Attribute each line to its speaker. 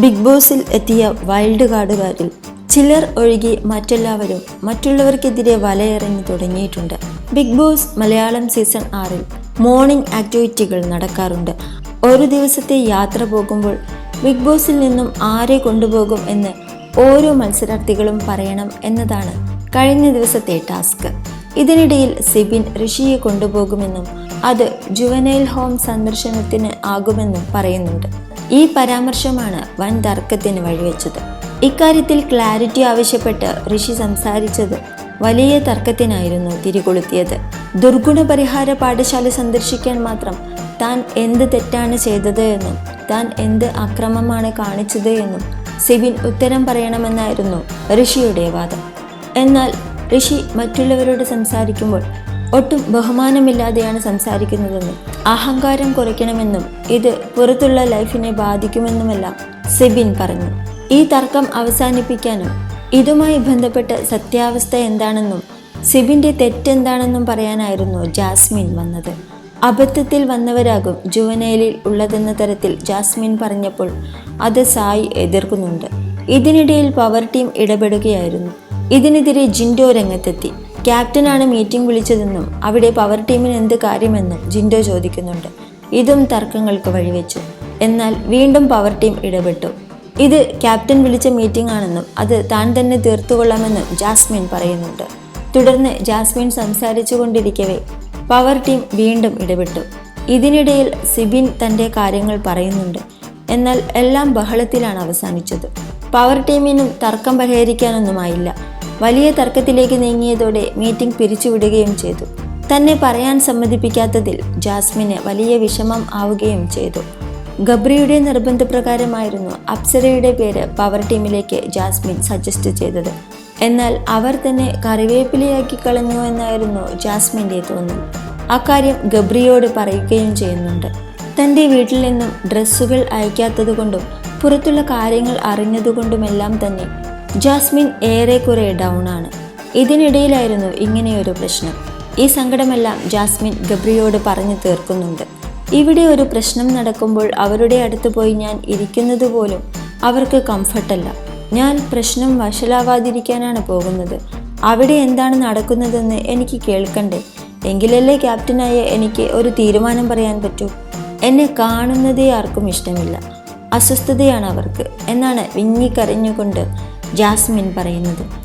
Speaker 1: Big ബോസിൽ എത്തിയ wild കാർഡുകാരിൽ ചിലർ ഒഴികെ മറ്റെല്ലാവരും മറ്റുള്ളവർക്കെതിരെ വലയെറിഞ്ഞു തുടങ്ങിയിട്ടുണ്ട്. ബിഗ് ബോസ് മലയാളം സീസൺ ആറിൽ മോർണിംഗ് ആക്ടിവിറ്റികൾ നടക്കാറുണ്ട്. ഒരു ദിവസത്തെ യാത്ര പോകുമ്പോൾ ബിഗ് ബോസിൽ നിന്നും ആരെ കൊണ്ടുപോകും എന്ന് ഓരോ മത്സരാർത്ഥികളും പറയണം എന്നതാണ് കഴിഞ്ഞ ദിവസത്തെ ടാസ്ക്. ഇതിനിടയിൽ സിബിൻ ഋഷിയെ കൊണ്ടുപോകുമെന്നും അത് ജുവനൈൽ ഹോം സന്ദർശനത്തിന് ആകുമെന്നും പറയുന്നുണ്ട്. ഈ പരാമർശമാണ് വൻ തർക്കത്തിന് വഴിവെച്ചത്. ഇക്കാര്യത്തിൽ ക്ലാരിറ്റി ആവശ്യപ്പെട്ട് ഋഷി സംസാരിച്ചത് വലിയ തർക്കത്തിനായിരുന്നു തിരികൊളുത്തിയത്. ദുർഗുണ പരിഹാര പാഠശാല സന്ദർശിക്കാൻ മാത്രം താൻ എന്ത് തെറ്റാണ് ചെയ്തത് എന്നും താൻ എന്ത് അക്രമമാണ് കാണിച്ചത് എന്നും സിബിൻ ഉത്തരം പറയണമെന്നായിരുന്നു ഋഷിയുടെ വാദം. എന്നാൽ ഋഷി മറ്റുള്ളവരോട് സംസാരിക്കുമ്പോൾ ഒട്ടും ബഹുമാനമില്ലാതെയാണ് സംസാരിക്കുന്നതെന്നും അഹങ്കാരം കുറയ്ക്കണമെന്നും ഇത് പുറത്തുള്ള ലൈഫിനെ ബാധിക്കുമെന്നുമെല്ലാം സെബിൻ പറഞ്ഞു. ഈ തർക്കം അവസാനിപ്പിക്കാനും ഇതുമായി ബന്ധപ്പെട്ട സത്യാവസ്ഥ എന്താണെന്നും സിബിന്റെ തെറ്റെന്താണെന്നും പറയാനായിരുന്നു ജാസ്മിൻ വന്നത്. അബദ്ധത്തിൽ വന്നവരാകും ജുവനേലിൽ ഉള്ളതെന്ന തരത്തിൽ ജാസ്മിൻ പറഞ്ഞപ്പോൾ അത് സായി എതിർക്കുന്നുണ്ട്. ഇതിനിടയിൽ പവർ ടീം ഇടപെടുകയായിരുന്നു. ഇതിനെതിരെ ജിൻഡോ രംഗത്തെത്തി. ക്യാപ്റ്റനാണ് മീറ്റിംഗ് വിളിച്ചതെന്നും അവിടെ പവർ ടീമിന് എന്ത് കാര്യമെന്നും ജിൻഡോ ചോദിക്കുന്നുണ്ട്. ഇതും തർക്കങ്ങൾക്ക് വഴിവെച്ചു. എന്നാൽ വീണ്ടും പവർ ടീം ഇടപെട്ടു. ഇത് ക്യാപ്റ്റൻ വിളിച്ച മീറ്റിംഗ് ആണെന്നും അത് താൻ തന്നെ തീർത്തുകൊള്ളാമെന്നും ജാസ്മിൻ പറയുന്നുണ്ട്. തുടർന്ന് ജാസ്മിൻ സംസാരിച്ചു കൊണ്ടിരിക്കവേ പവർ ടീം വീണ്ടും ഇടപെട്ടു. ഇതിനിടയിൽ സിബിൻ തന്റെ കാര്യങ്ങൾ പറയുന്നുണ്ട്. എന്നാൽ എല്ലാം ബഹളത്തിലാണ് അവസാനിച്ചത്. പവർ ടീമിനും തർക്കം പരിഹരിക്കാനൊന്നുമായില്ല വലിയ തർക്കത്തിലേക്ക് നീങ്ങിയതോടെ മീറ്റിംഗ് പിരിച്ചുവിടുകയും ചെയ്തു. തന്നെ പറയാൻ സമ്മതിപ്പിക്കാത്തതിൽ ജാസ്മിന് വലിയ വിഷമം ആവുകയും ചെയ്തു. ഗബ്രിയുടെ നിർബന്ധപ്രകാരമായിരുന്നു അപ്സരയുടെ പേര് പവർ ടീമിലേക്ക് ജാസ്മിൻ സജസ്റ്റ് ചെയ്തത്. എന്നാൽ അവർ തന്നെ കറിവേപ്പിലയാക്കി കളഞ്ഞു എന്നായിരുന്നു ജാസ്മിന്റെ തോന്നൽ. അക്കാര്യം ഗബ്രിയോട് പറയുകയും ചെയ്യുന്നുണ്ട്. തന്റെ വീട്ടിൽ നിന്നും ഡ്രസ്സുകൾ അയക്കാത്തതുകൊണ്ടും പുറത്തുള്ള കാര്യങ്ങൾ അറിഞ്ഞതുകൊണ്ടുമെല്ലാം തന്നെ ജാസ്മിൻ ഏറെക്കുറെ ഡൗൺ ആണ്. ഇതിനിടയിലായിരുന്നു ഇങ്ങനെയൊരു പ്രശ്നം. ഈ സങ്കടമെല്ലാം ജാസ്മിൻ ഗബ്രിയോട് പറഞ്ഞു തീർക്കുന്നുണ്ട്. ഇവിടെ ഒരു പ്രശ്നം നടക്കുമ്പോൾ അവരുടെ അടുത്ത് പോയി ഞാൻ ഇരിക്കുന്നത് പോലും അവർക്ക് കംഫർട്ടല്ല ഞാൻ പ്രശ്നം വഷളാവാതിരിക്കാനാണ് പോകുന്നത്. അവിടെ എന്താണ് നടക്കുന്നതെന്ന് എനിക്ക് കേൾക്കണ്ടേ? എങ്കിലല്ലേ ക്യാപ്റ്റനായ എനിക്ക് ഒരു തീരുമാനം പറയാൻ പറ്റൂ? എന്നെ കാണുന്നതേ ആർക്കും ഇഷ്ടമില്ല. അസ്വസ്ഥതയാണ് അവർക്ക്. എന്നാണ് വിങ്ങിക്കരഞ്ഞുകൊണ്ട് ജാസ്മിൻ പറയുന്നത്.